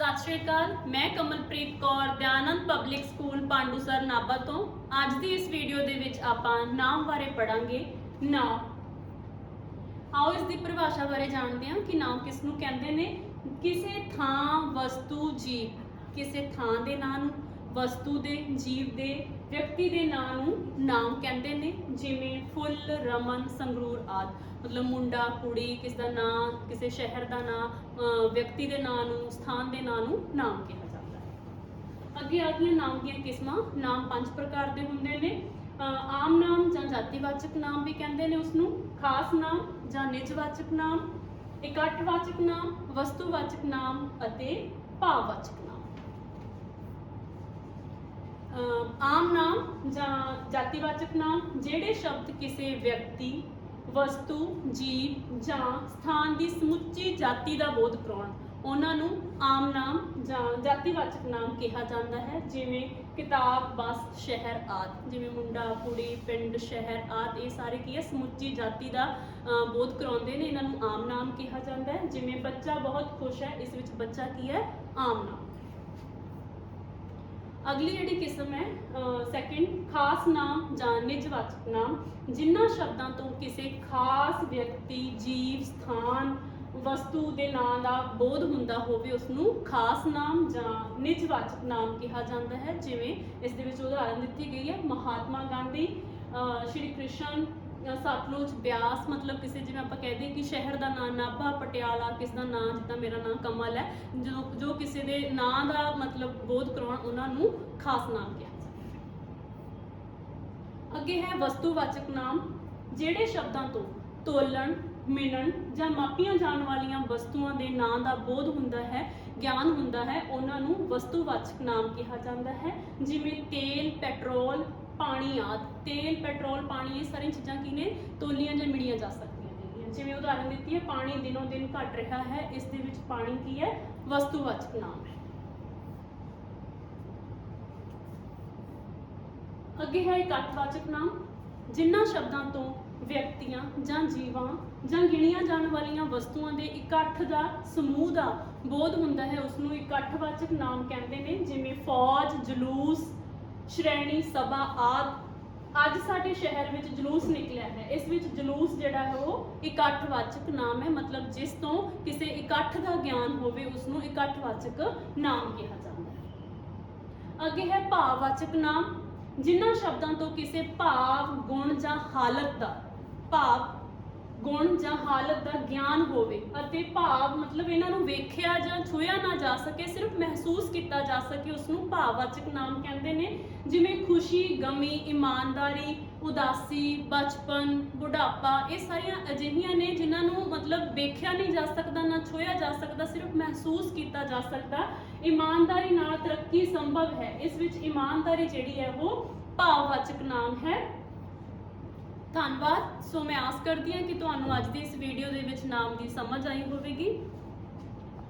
ਸਤਿ ਸ਼੍ਰੀ ਅਕਾਲ, ਮੈਂ Kamalpreet Kaur, Dayanand public school Pandusar Nabha ਤੋਂ। ਅੱਜ ਦੀ ਇਸ ਵੀਡੀਓ ਦੇ ਵਿੱਚ ਆਪਾਂ ਨਾਮ ਬਾਰੇ ਪੜਾਂਗੇ ਨਾਮ। ਆਓ ਇਸ ਦੀ ਪਰਿਭਾਸ਼ਾ ਬਾਰੇ ਜਾਣਦੇ ਹਾਂ ਕਿ ਨਾਮ ਕਿਸ ਨੂੰ ਕਹਿੰਦੇ ਨੇ। ਕਿਸੇ ਥਾਂ, ਵਸਤੂ, ਜੀਵ। ਕਿਸੇ ਥਾਂ ਦੇ ਨਾਂ ਨੂੰ। ਵਸਤੂ ਦੇ, ਜੀਵ ਦੇ, ਵਿਅਕਤੀ ਦੇ ਨਾਂ ਨੂੰ ਨਾਮ ਕਹਿੰਦੇ ਨੇ, ਜਿਵੇਂ ਫੁੱਲ, ਰਮਨ, ਸੰਗਰੂਰ ਆਦਿ। ਮਤਲਬ ਮੁੰਡਾ, ਕੁੜੀ, ਕਿਸ ਦਾ ਨਾਂ, ਕਿਸੇ ਸ਼ਹਿਰ ਦਾ ਨਾਂ, ਅਹ ਵਿਅਕਤੀ ਦੇ ਨਾਂ ਨੂੰ, ਸਥਾਨ ਦੇ ਨਾਂ ਨੂੰ ਨਾਮ ਕਿਹਾ ਜਾਂਦਾ ਹੈ। ਅੱਗੇ ਆ ਗਈਆਂ ਨਾਮ ਦੀਆਂ ਕਿਸਮਾਂ, ਨਾਮ ਪੰਜ ਪ੍ਰਕਾਰ ਦੇ ਹੁੰਦੇ ਨੇ। ਅਹ ਆਮ ਨਾਮ ਜਾਂ ਜਾਤੀਵਾਚਕ ਨਾਮ ਵੀ ਕਹਿੰਦੇ ਨੇ ਉਸ ਨੂੰ ਖਾਸ ਨਾਮ ਜਾਂ ਨਿਜਵਾਚਕ ਨਾਮ, ਇਕੱਠਵਾਚਕ ਨਾਮ, ਵਸਤੂਵਾਚਕ ਨਾਮ ਅਤੇ ਭਾਵਵਾਚਕ ਨਾਮ। ਆਮ ਨਾਮ ਜਾਂ ਜਾਤੀਵਾਚਕ ਨਾਮ, ਜਿਹੜੇ ਸ਼ਬਦ ਕਿਸੇ ਵਿਅਕਤੀ, ਵਸਤੂ, ਜੀਵ ਜਾਂ ਸਥਾਨ ਦੀ ਸਮੁੱਚੀ ਜਾਤੀ ਦਾ ਬੋਧ ਕਰਾਉਣ, ਉਹਨਾਂ ਨੂੰ ਆਮ ਨਾਮ ਜਾਂ ਜਾਤੀਵਾਚਕ ਨਾਮ ਕਿਹਾ ਜਾਂਦਾ ਹੈ, ਜਿਵੇਂ ਕਿਤਾਬ, ਬਸ, ਸ਼ਹਿਰ ਆਦਿ। ਜਿਵੇਂ ਮੁੰਡਾ, ਕੁੜੀ, ਪਿੰਡ, ਸ਼ਹਿਰ ਆਦਿ, ਇਹ ਸਾਰੇ ਕੀ ਹੈ, ਸਮੁੱਚੀ ਜਾਤੀ ਦਾ ਬੋਧ ਕਰਾਉਂਦੇ ਨੇ, ਇਹਨਾਂ ਨੂੰ ਆਮ ਨਾਮ ਕਿਹਾ ਜਾਂਦਾ ਹੈ। ਜਿਵੇਂ ਬੱਚਾ ਬਹੁਤ ਖੁਸ਼ ਹੈ, ਇਸ ਵਿੱਚ ਬੱਚਾ ਕੀ ਹੈ, ਆਮ ਨਾਮ। ਅਗਲੀ ਜਿਹੜੀ ਕਿਸਮ ਹੈ ਸੈਕਿੰਡ ਖਾਸ ਨਾਮ ਜਾਂ ਨਿਜਵਾਚਕ ਨਾਮ ਜਿਨ੍ਹਾਂ ਸ਼ਬਦਾਂ ਤੋਂ ਕਿਸੇ ਖਾਸ ਵਿਅਕਤੀ, ਜੀਵ, ਸਥਾਨ, ਵਸਤੂ ਦੇ ਨਾਂ ਦਾ ਬੋਧ ਹੁੰਦਾ ਹੋਵੇ ਉਸ ਨੂੰ ਖਾਸ ਨਾਮ ਜਾਂ ਨਿਜਵਾਚਕ ਨਾਮ ਕਿਹਾ ਜਾਂਦਾ ਹੈ, ਜਿਵੇਂ ਇਸ ਦੇ ਵਿੱਚ ਉਦਾਹਰਨ ਦਿੱਤੀ ਗਈ ਹੈ, ਮਹਾਤਮਾ ਗਾਂਧੀ ਸ਼੍ਰੀ ਕ੍ਰਿਸ਼ਨ ਸਤਲੁਜ ਬਿਆਸ, ਮਤਲਬ ਕਿਸੇ ਜਿਵੇਂ ਆਪਾਂ ਕਹਦੇ ਕਿ ਸ਼ਹਿਰ ਦਾ ਨਾਂ ਨਾਭਾ, ਪਟਿਆਲਾ, ਕਿਸ ਦਾ ਨਾਂ, ਜਿੱਦਾਂ ਮੇਰਾ ਨਾਂ ਕਮਲ ਹੈ ਜੋ ਜੋ ਕਿਸੇ ਦੇ ਨਾਂ ਦਾ ਮਤਲਬ ਬੋਧ ਕਰਾਉਣ, ਉਹਨਾਂ ਨੂੰ ਖਾਸ ਨਾਮ ਕਿਹਾ ਅੱਗੇ ਹੈ ਵਸਤੂਵਾਚਕ ਨਾਮ, ਜਿਹੜੇ ਸ਼ਬਦਾਂ ਤੋਂ ਤੋਲਣ ਮਿਣਨ ਜਾਂ ਮਾਪੀਆਂ ਜਾਣ ਵਾਲੀਆਂ ਵਸਤੂਆਂ ਦੇ ਨਾਂ ਦਾ ਬੋਧ ਹੁੰਦਾ ਹੈ, ਗਿਆਨ ਹੁੰਦਾ ਹੈ, ਉਹਨਾਂ ਨੂੰ ਵਸਤੂਵਾਚਕ ਨਾਮ ਕਿਹਾ ਜਾਂਦਾ ਹੈ, ਜਿਵੇਂ ਤੇਲ, ਪੈਟਰੋਲ ਪਾਣੀ ਆਦਿ ਤੇਲ, ਪੈਟਰੋਲ, ਪਾਣੀ, ਇਹ ਸਾਰੀਆਂ ਚੀਜ਼ਾਂ ਕੀ ਨੇ? ਤੋਲੀਆਂ ਜਾਂ ਮਿਣੀਆਂ ਜਾ ਸਕਦੀਆਂ ਨੇਗੀਆਂ ਜਿਵੇਂ ਉਦਾਹਰਨ ਦਿੱਤੀ ਹੈ, ਪਾਣੀ ਦਿਨੋਂ ਦਿਨ ਘਟ ਰਿਹਾ ਹੈ, ਇਸ ਦੇ ਵਿੱਚ ਪਾਣੀ ਕੀ ਹੈ? ਵਸਤੂਵਾਚਕ ਨਾਮ ਹੈ। ਅੱਗੇ ਹੈ ਇਕੱਠਵਾਚਕ ਨਾਮ। ਜਿਨ੍ਹਾਂ ਸ਼ਬਦਾਂ ਤੋਂ ਵਿਅਕਤੀਆਂ ਜਾਂ ਜੀਵਾਂ ਜਾਂ ਗਿਣੀਆਂ ਜਾਣ ਵਾਲੀਆਂ ਵਸਤੂਆਂ ਦੇ ਇਕੱਠ ਦਾ ਸਮੂਹ ਦਾ ਬੋਧ ਹੁੰਦਾ ਹੈ ਉਸ ਨੂੰ ਇਕੱਠਵਾਚਕ ਨਾਮ ਕਹਿੰਦੇ ਨੇ, ਜਿਵੇਂ ਫੌਜ, ਜਲੂਸ ਸ਼੍ਰੇਣੀ, ਸਭਾ, ਆਦਿ। ਅੱਜ ਸਾਡੇ ਸ਼ਹਿਰ ਵਿੱਚ ਜਲੂਸ ਨਿਕਲਿਆ ਹੈ। ਇਸ ਵਿੱਚ ਜਲੂਸ ਜਿਹੜਾ ਹੈ ਉਹ ਇਕੱਠਵਾਚਕ ਨਾਮ ਹੈ। ਮਤਲਬ ਜਿਸ ਤੋਂ ਕਿਸੇ ਇਕੱਠ ਦਾ ਗਿਆਨ ਹੋਵੇ ਉਸ ਨੂੰ ਇਕੱਠਵਾਚਕ ਨਾਮ ਕਿਹਾ ਜਾਂਦਾ ਹੈ। ਅੱਗੇ ਹੈ ਭਾਵਵਾਚਕ ਨਾਮ। ਜਿਨ੍ਹਾਂ ਸ਼ਬਦਾਂ ਤੋਂ ਕਿਸੇ ਭਾਵ, ਗੁਣ ਜਾਂ ਹਾਲਤ ਦਾ ਭਾਵ ਗੁਣ ਜਾਂ ਹਾਲਤ ਦਾ ਗਿਆਨ ਹੋਵੇ ਅਤੇ ਭਾਵ, ਮਤਲਬ ਇਹਨਾਂ ਨੂੰ ਵੇਖਿਆ ਜਾਂ ਛੂਇਆ ਨਾ ਜਾ ਸਕੇ, ਸਿਰਫ ਮਹਿਸੂਸ ਕੀਤਾ ਜਾ ਸਕੇ ਉਸ ਨੂੰ ਭਾਵਵਾਚਕ ਨਾਮ ਕਹਿੰਦੇ ਨੇ। ਜਿਵੇਂ ਖੁਸ਼ੀ, ਗਮੀ, ਇਮਾਨਦਾਰੀ, ਉਦਾਸੀ, ਬਚਪਨ, ਬੁਢਾਪਾ, ਇਹ ਸਾਰੀਆਂ ਅਜਿਹੀਆਂ ਨੇ ਜਿਨ੍ਹਾਂ ਨੂੰ ਮਤਲਬ ਵੇਖਿਆ ਨਹੀਂ ਜਾ ਸਕਦਾ, ਨਾ ਛੋਇਆ ਜਾ ਸਕਦਾ, ਸਿਰਫ ਮਹਿਸੂਸ ਕੀਤਾ ਜਾ ਸਕਦਾ। ਇਮਾਨਦਾਰੀ ਨਾਲ ਤਰੱਕੀ ਸੰਭਵ ਹੈ। ਇਸ ਵਿੱਚ ਇਮਾਨਦਾਰੀ ਜਿਹੜੀ ਹੈ, ਉਹ ਭਾਵਵਾਚਕ ਨਾਮ ਹੈ। ਧੰਨਵਾਦ। ਸੋ ਮੈਂ ਆਸ ਕਰਦੀ ਹਾਂ ਕਿ ਤੁਹਾਨੂੰ ਅੱਜ ਦੀ ਇਸ ਵੀਡੀਓ ਦੇ ਵਿੱਚ ਨਾਮ ਦੀ ਸਮਝ ਆਈ ਹੋਵੇਗੀ।